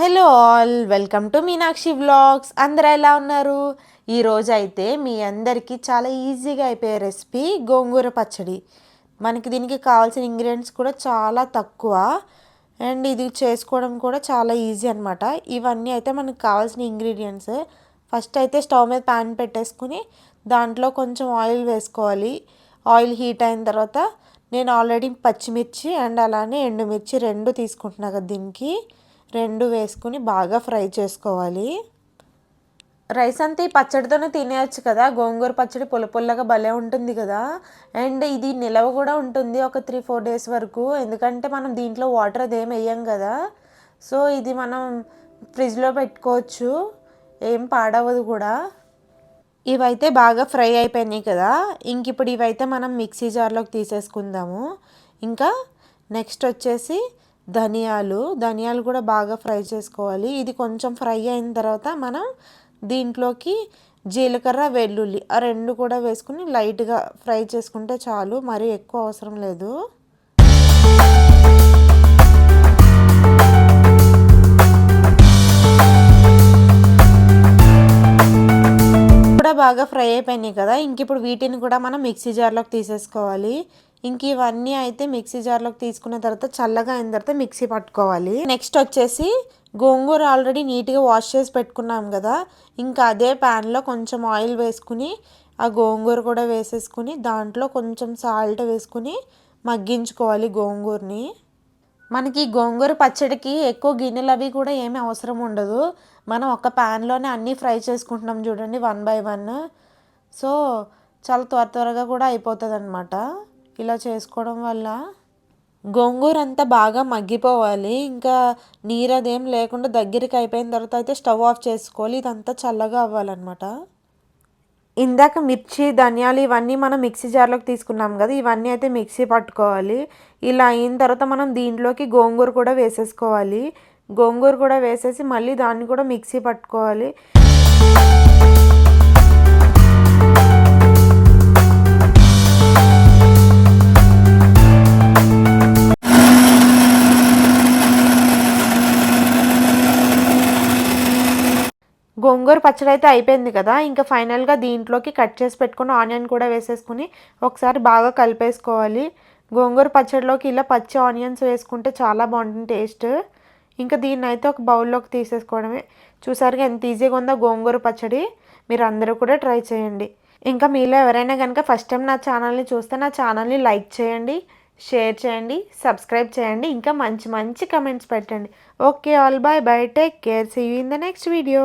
Hello all welcome to Meenakshi vlogs. అందరు ఎలా ఉన్నారు? ఈరోజు అయితే మీ అందరికీ చాలా ఈజీగా అయిపోయే రెసిపీ గోంగూర పచ్చడి. మనకి దీనికి కావాల్సిన ఇంగ్రీడియంట్స్ కూడా చాలా తక్కువ. అండ్ ఇది చేసుకోవడం కూడా చాలా ఈజీ అనమాట ఇవన్నీ అయితే మనకు కావాల్సిన ఇంగ్రీడియంట్స్. ఫస్ట్ అయితే స్టవ్ మీద ప్యాన్ పెట్టేసుకుని దాంట్లో కొంచెం ఆయిల్ వేసుకోవాలి. ఆయిల్ హీట్ అయిన తర్వాత నేను ఆల్రెడీ పచ్చిమిర్చి అండ్ అలానే ఎండుమిర్చి రెండు తీసుకుంటున్నా కదా దీనికి. రెండు వేసుకుని బాగా ఫ్రై చేసుకోవాలి. రైస్ అంతా ఈ పచ్చడితోనే తినేయచ్చు కదా. గోంగూర పచ్చడి పుల్ల పుల్లగా భలే ఉంటుంది కదా. అండ్ ఇది నిలవ కూడా ఉంటుంది ఒక త్రీ ఫోర్ డేస్ వరకు. ఎందుకంటే మనం దీంట్లో వాటర్ అదేం వేయం కదా. సో ఇది మనం ఫ్రిడ్జ్లో పెట్టుకోవచ్చు. ఏం పాడవదు కూడా. ఇవైతే బాగా ఫ్రై అయిపోయినాయి కదా. ఇంక ఇప్పుడు ఇవైతే మనం మిక్సీ జార్లోకి తీసేసుకుందాము. ఇంకా నెక్స్ట్ వచ్చేసి ధనియాలు ధనియాలు కూడా బాగా ఫ్రై చేసుకోవాలి. ఇది కొంచెం ఫ్రై అయిన తర్వాత మనం దీంట్లోకి జీలకర్ర వెల్లుల్లి ఆ రెండు కూడా వేసుకుని లైట్గా ఫ్రై చేసుకుంటే చాలు. మరీ ఎక్కువ అవసరం లేదు. కూడా బాగా ఫ్రై అయిపోయినాయి కదా. ఇంక ఇప్పుడు వీటిని కూడా మనం మిక్సీ జార్లోకి తీసేసుకోవాలి. ఇంక ఇవన్నీ అయితే మిక్సీ జార్లోకి తీసుకున్న తర్వాత చల్లగా అయిన తర్వాత మిక్సీ పట్టుకోవాలి. నెక్స్ట్ వచ్చేసి గోంగూర ఆల్రెడీ నీట్గా వాష్ చేసి పెట్టుకున్నాం కదా. ఇంకా అదే ప్యాన్లో కొంచెం ఆయిల్ వేసుకుని ఆ గోంగూర కూడా వేసేసుకుని దాంట్లో కొంచెం సాల్ట్ వేసుకుని మగ్గించుకోవాలి గోంగూరని. మనకి గోంగూర పచ్చడికి ఎక్కువ గిన్నెలు అవి కూడా ఏమీ అవసరం ఉండదు. మనం ఒక ప్యాన్లోనే అన్నీ ఫ్రై చేసుకుంటున్నాం చూడండి వన్ బై వన్. సో చాలా త్వర త్వరగా కూడా అయిపోతుంది అనమాట ఇలా చేసుకోవడం వల్ల గోంగూర అంతా బాగా మగ్గిపోవాలి. ఇంకా నీరు అదేం లేకుండా దగ్గరికి అయిపోయిన తర్వాత అయితే స్టవ్ ఆఫ్ చేసుకోవాలి. ఇదంతా చల్లగా అవ్వాలన్నమాట. ఇందాక మిర్చి ధనియాలు ఇవన్నీ మనం మిక్సీ జార్లోకి తీసుకున్నాం కదా ఇవన్నీ అయితే మిక్సీ పట్టుకోవాలి. ఇలా అయిన తర్వాత మనం దీంట్లోకి గోంగూర కూడా వేసేసుకోవాలి. గోంగూర కూడా వేసేసి మళ్ళీ దాన్ని కూడా మిక్సీ పట్టుకోవాలి. గోంగూర పచ్చడి అయితే అయిపోయింది కదా ఇంకా ఫైనల్గా దీంట్లోకి కట్ చేసి పెట్టుకుని ఆనియన్ కూడా వేసేసుకుని ఒకసారి బాగా కలిపేసుకోవాలి. గోంగూర పచ్చడిలోకి ఇలా పచ్చి ఆనియన్స్ వేసుకుంటే చాలా బాగుంటుంది టేస్ట్. ఇంకా దీన్ని అయితే ఒక బౌల్లోకి తీసేసుకోవడమే. చూసారుగా ఎంత ఈజీగా ఉందో గోంగూర పచ్చడి. మీరు అందరూ కూడా ట్రై చేయండి. ఇంకా మీలో ఎవరైనా కనుక ఫస్ట్ టైం నా ఛానల్ని చూస్తే నా ఛానల్ని లైక్ చేయండి షేర్ చేయండి సబ్స్క్రైబ్ చేయండి ఇంకా మంచి మంచి కమెంట్స్ పెట్టండి. Okay all bye bye take care. See you in the next video